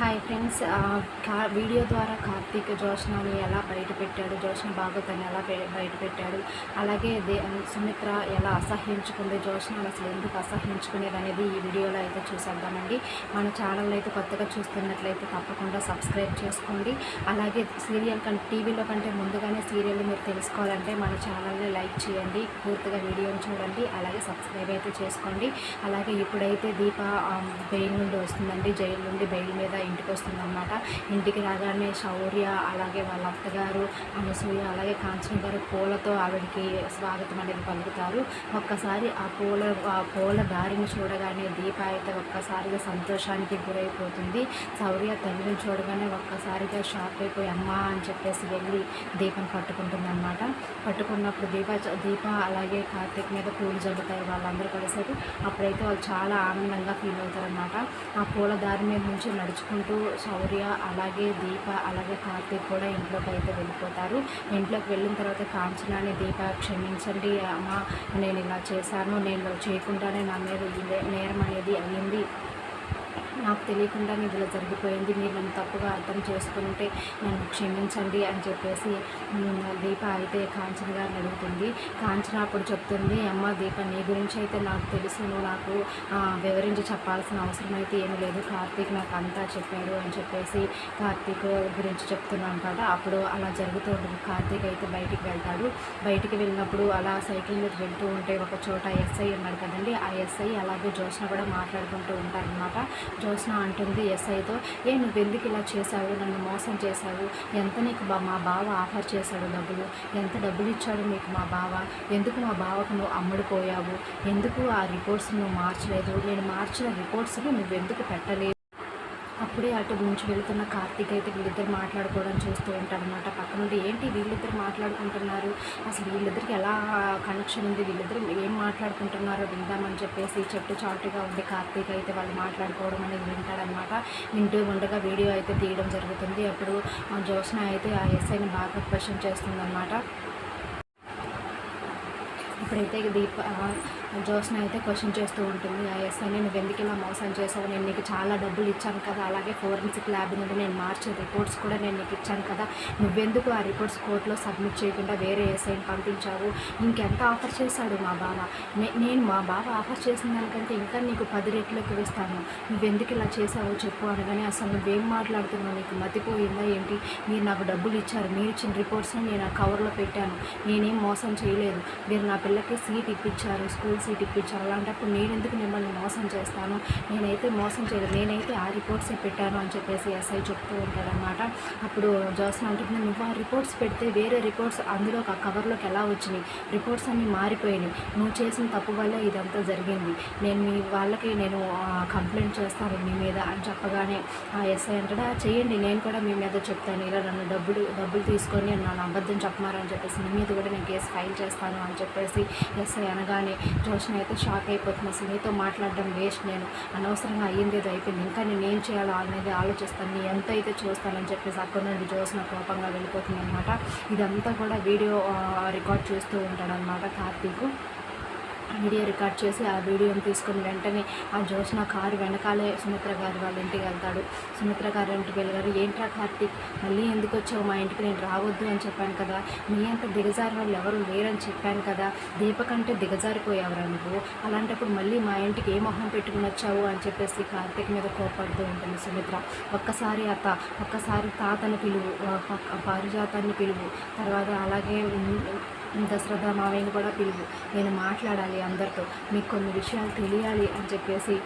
Hi friends కా video ద్వారా కార్తీక్ జోష్నాని ఎలా బయట పెట్టాడు జోష్న భాగవతాన్ని ఎలా బయటపెట్టాడు బయట పెట్టాడు అలాగే దే సుమిత్ర ఎలా అసహ్యించుకుంది జోష్నాని అసలు ఎందుకు అసహ్యించుకునేది అనేది ఈ వీడియోలో అయితే చూసేద్దామండి. మన ఛానల్ అయితే కొత్తగా చూస్తున్నట్లయితే తప్పకుండా సబ్స్క్రైబ్ చేసుకోండి. అలాగే సీరియల్ కంటే టీవీలో కంటే ముందుగానే సీరియల్ మీరు తెలుసుకోవాలంటే మన ఛానల్ని లైక్ చేయండి పూర్తిగా వీడియోని చూడండి అలాగే సబ్స్క్రైబ్ అయితే చేసుకోండి. అలాగే ఇప్పుడైతే దీప బెయిల్ నుండి వస్తుందండి జైలు నుండి బెయిల్ మీద ఇంటికి వస్తుందన్నమాట ఇంటికి రాగానే శౌర్య అలాగే వాళ్ళ అత్తగారు అనసూయ అలాగే కాంచన గారు పూలతో ఆవిడకి స్వాగతం అనేది పలుకుతారు. ఒక్కసారి ఆ పూల ఆ పూల దారిని చూడగానే దీప అయితే ఒక్కసారిగా సంతోషానికి గురైపోతుంది. శౌర్య తల్లిని చూడగానే ఒక్కసారిగా షాక్ అయిపోయి అమ్మా అని చెప్పేసి వెళ్ళి దీపం పట్టుకుంటుందన్నమాట. పట్టుకున్నప్పుడు దీప దీప అలాగే కార్తీక్ మీద పూలు జరుగుతాయి వాళ్ళందరూ కలిసారు అప్పుడైతే వాళ్ళు చాలా ఆనందంగా ఫీల్ అవుతారనమాట ఆ పూల దారి మీద నుంచి నడుచుకుంటూ శౌర్య అలాగే దీప అలాగే కార్తీక్ కూడా ఇంట్లోకి అయితే వెళ్ళిపోతారు. ఇంట్లోకి వెళ్ళిన తర్వాత కాంచనాని దీప క్షమించండి అమ్మ నేను ఇలా చేశాను నేను చేయకుండానే నా మీద నే- నేరం అనేది అయ్యింది. నాకు తెలియకుండానే ఇలా జరిగిపోయింది. మీరు నన్ను తప్పుగా అర్థం చేసుకుంటే నన్ను క్షమించండి అని చెప్పేసి దీప అయితే కాంచన గారిని అడుగుతుంది. కాంచన అప్పుడు చెప్తుంది అమ్మ దీప నీ గురించి అయితే నాకు తెలుసు. నువ్వు నాకు వివరించి చెప్పాల్సిన అవసరం అయితే ఏమి లేదు. కార్తీక్ నాకు అంతా చెప్పాడు అని చెప్పేసి కార్తీక్ గురించి చెప్తున్నాం కదా అప్పుడు అలా జరుగుతూ ఉంటుంది. కార్తీక్ అయితే బయటికి వెళ్తాడు. బయటికి వెళ్ళినప్పుడు అలా సైకిల్ మీద వెళ్తూ ఉంటే ఒక చోట ఎస్ఐ ఉన్నాడు కదండి. ఆ ఎస్ఐ అలాగే జోష్న కూడా మాట్లాడుకుంటూ ఉంటారనమాట జోష్న అంటుంది ఎస్ఐతో ఏ నువ్వు ఎందుకు ఇలా చేశావు? నన్ను మోసం చేశావు? ఎంత నీకు బా మా బావ ఆఫర్ చేశాడు డబ్బులు? ఎంత డబ్బులు ఇచ్చాడు నీకు మా బావ? ఎందుకు మా బావకు నువ్వు అమ్ముడుపోయావు ఎందుకు ఆ రిపోర్ట్స్ నువ్వు మార్చలేదు? నేను మార్చిన రిపోర్ట్స్ని నువ్వు ఎందుకు పెట్టలేదు? అప్పుడే అటు నుంచి వెళ్తున్న కార్తీక్ అయితే వీళ్ళిద్దరు మాట్లాడుకోవడం చూస్తూ ఉంటారనమాట పక్క నుండి ఏంటి వీళ్ళిద్దరు మాట్లాడుకుంటున్నారు? అసలు వీళ్ళిద్దరికి ఎలా కనెక్షన్ ఉంది? వీళ్ళిద్దరు ఏం మాట్లాడుకుంటున్నారో విందామని చెప్పేసి చెట్టు చాటుగా ఉండి కార్తీక్ అయితే వాళ్ళు మాట్లాడుకోవడం అనేది వింటాడనమాట వింటూ ఉండగా వీడియో అయితే తీయడం జరుగుతుంది. అప్పుడు ఆ జ్యోత్స్న అయితే ఆ ఎస్ఐని బాగా క్వశ్చన్ చేస్తుందన్నమాట. ఇప్పుడైతే దీప జ్యోత్స్న అయితే క్వశ్చన్ చేస్తూ ఉంటుంది. ఆ ఎస్ఐని నువ్వు ఎందుకు ఇలా మోసం చేసావు? నేను నీకు చాలా డబ్బులు ఇచ్చాను కదా. అలాగే ఫోరెన్సిక్ ల్యాబ్ నుండి నేను మార్చే రిపోర్ట్స్ కూడా నేను నీకు ఇచ్చాను కదా. నువ్వెందుకు ఆ రిపోర్ట్స్ కోర్టులో సబ్మిట్ చేయకుండా వేరే ఎస్ఐని పంపించావు? ఇంకెంత ఆఫర్ చేశాడు మా బావ? నేను మా బావ ఆఫర్ చేసిన దానికంటే ఇంకా నీకు పది రెట్లు ఎక్కువ ఇస్తాను. నువ్వెందుకు ఇలా చేసావో చెప్పు అనగానే అసలు నువ్వేం మాట్లాడుతున్నావు? నీకు మతిపోయిందా ఏంటి? మీరు నాకు డబ్బులు ఇచ్చారు మీరు ఇచ్చిన రిపోర్ట్స్ని నేను ఆ కవర్లో పెట్టాను. నేనేం మోసం చేయలేదు. మీరు నా పిల్లకి సీట్ ఇప్పించారు. స్కూల్ సీట్ ఇప్పించారు అలాంటప్పుడు నేను ఎందుకు మిమ్మల్ని మోసం చేస్తాను? నేనైతే మోసం చేయలేదు నేనైతే ఆ రిపోర్ట్సే పెట్టాను అని చెప్పేసి ఎస్ఐ చెప్తూ ఉంటాడనమాట అప్పుడు జోస్న అంటుంది నువ్వు ఆ రిపోర్ట్స్ పెడితే వేరే రిపోర్ట్స్ అందులో ఆ కవర్లోకి ఎలా వచ్చినాయి? రిపోర్ట్స్ అన్నీ మారిపోయినాయి. నువ్వు చేసిన తప్పు వల్ల ఇదంతా జరిగింది. నేను మీ వాళ్ళకి నేను కంప్లైంట్ చేస్తాను. మీ మీద అని చెప్పగానే ఆ ఎస్ఐ అంటాడు చేయండి. నేను కూడా మీ మీద చెప్తాను. ఇలా నన్ను డబ్బులు డబ్బులు తీసుకొని నన్ను అబద్ధం చెప్పమారని చెప్పేసి మీ మీద కూడా నేను కేసు ఫైల్ చేస్తాను అని చెప్పేసి ఎస్ఐ అనగానే జోష్న అయితే షాక్ అయిపోతుంది. అసలు నీతో మాట్లాడడం వేస్ట్ నేను. అనవసరంగా అయ్యింది ఏదో అయిపోయింది. ఇంకా నేను ఏం చేయాలో అనేది ఆలోచిస్తాను. నీ ఎంత అయితే చూస్తానని చెప్పేసి అక్కడ నుండి జోష్న కోపంగా వెళ్ళిపోతుంది అనమాట ఇదంతా కూడా వీడియో రికార్డ్ చేస్తూ ఉంటాడనమాట కార్తీక్. వీడియో రికార్డ్ చేసి ఆ వీడియోని తీసుకుని వెంటనే ఆ జోష్న కారు వెనకాలే సుమిత్ర గారు వాళ్ళ ఇంటికి వెళ్తాడు. సుమిత్ర గారు ఇంటికి వెళ్ళగారు ఏంట్రా కార్తీక్ మళ్ళీ ఎందుకు వచ్చావు? మా ఇంటికి నేను రావద్దు అని చెప్పాను కదా. మీ అంత దిగజారి వాళ్ళు ఎవరు లేరని చెప్పాను కదా. దీపకంటే దిగజారిపోయావురా నువ్వు? అలాంటప్పుడు మళ్ళీ మా ఇంటికి ఏ మొహం పెట్టుకుని వచ్చావు? అని చెప్పేసి కార్తీక్ మీద కోపడుతూ ఉంటుంది సుమిత్ర. ఒక్కసారి అత్త ఒక్కసారి తాతని పిలువు పక్క- పారిజాతాన్ని పిలువు. తర్వాత అలాగే దశరథ మావయ్యని కూడా పిలువు. నేను మాట్లాడాలి అందరితో. మీకు కొన్ని విషయాలు తెలియాలి అని చెప్పేసి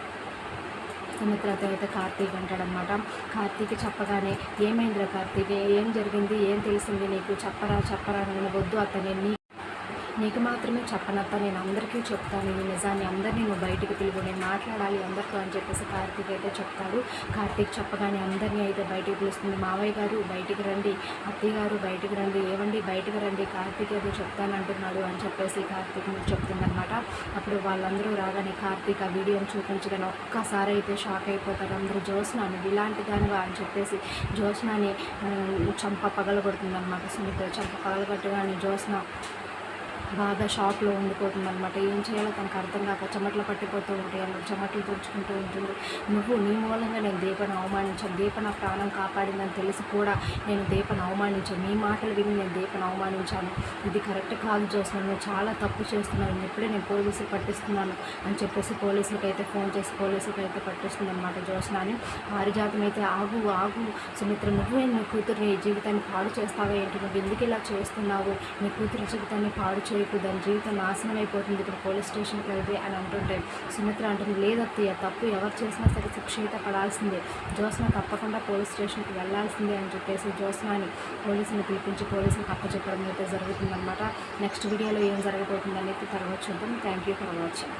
సుమిత్రతో అయితే కార్తీక్ అంటాడనమాట కార్తీక్ చెప్పగానే ఏమైందిరా కార్తీక్? ఏం జరిగింది? ఏం తెలిసింది నీకు? చెప్పరా చెప్పరా నేను వద్దు అతని నీ నీకు మాత్రమే చెప్పనప్ప నేను అందరికీ చెప్తాను. ఈ నిజాన్ని అందరినీ నువ్వు బయటికి పిలువు. నేను మాట్లాడాలి అందరితో అని చెప్పేసి కార్తీక్ అయితే చెప్తాడు. కార్తీక్ చెప్పగానే అందరినీ అయితే బయటికి పిలుస్తుంది. మావయ్య గారు బయటికి రండి. అత్తయ్య గారు బయటికి రండి. ఏవండి? బయటికి రండి. కార్తీక్ ఏదో చెప్తానంటున్నాడు అని చెప్పేసి కార్తీక్ మీకు చెప్తుందనమాట అప్పుడు వాళ్ళందరూ రాగానే కార్తీక్ ఆ వీడియోని చూపించగానే ఒక్కసారి అయితే షాక్ అయిపోతారు. అందరూ జ్యోత్స్న ఇలాంటి దానివా అని చెప్పేసి జోస్నాని చంప పగలగొడుతుంది అనమాట సుమిత్ర చంప పగలగొట్టగానే జ్యోత్స్న బాగా షాక్లో ఉండిపోతుంది అనమాట ఏం చేయాలో తనకు అర్థం కాక చెమట్లు పట్టిపోతూ ఉంటాయి అన్న చెమట్లు తుడుచుకుంటూ ఉంటుంది. నువ్వు నీ మూలంగా నేను దీపను అవమానించాను. దీప నా ప్రాణం కాపాడిందని తెలిసి కూడా నేను దీపను అవమానించాను. నీ మాటలు విని నేను దీపను అవమానించాను. ఇది కరెక్ట్ కాదు చేస్తున్నాను నువ్వు చాలా తప్పు చేస్తున్నావు. ఇప్పుడే నేను పోలీసులు పట్టిస్తున్నాను అని చెప్పేసి పోలీసులకు అయితే ఫోన్ చేసి పోలీసులకు అయితే పట్టిస్తుంది అనమాట జోస్న అని పారిజాతం అయితే ఆగు ఆగు. సుమిత్ర నువ్వే నీ కూతురు నీ జీవితాన్ని పాడు చేస్తావా ఏంటి? నువ్వు ఎందుకు ఇలా చేస్తున్నావు? నీ కూతురు జీవితాన్ని పాడు చేయకు దాని జీవితం నాశనం అయిపోతుంది. ఇప్పుడు పోలీస్ స్టేషన్కి వెళ్తే అని అంటుంటే సుమిత్ర అంటుంది లేదత్తయ్య తప్పు ఎవరు చేసినా సరే శిక్ష అయితే పడాల్సిందే. జ్యోత్స్న తప్పకుండా పోలీస్ స్టేషన్కి వెళ్ళాల్సిందే అని చెప్పేసి జ్యోత్స్నాని పోలీసుని పిలిపించి పోలీసులకు అప్పచెప్పడం అయితే జరుగుతుందన్నమాట. నెక్స్ట్ వీడియోలో ఏం జరగబోతుంది అనేది తర్వాత చూద్దాం. Thank you for watching.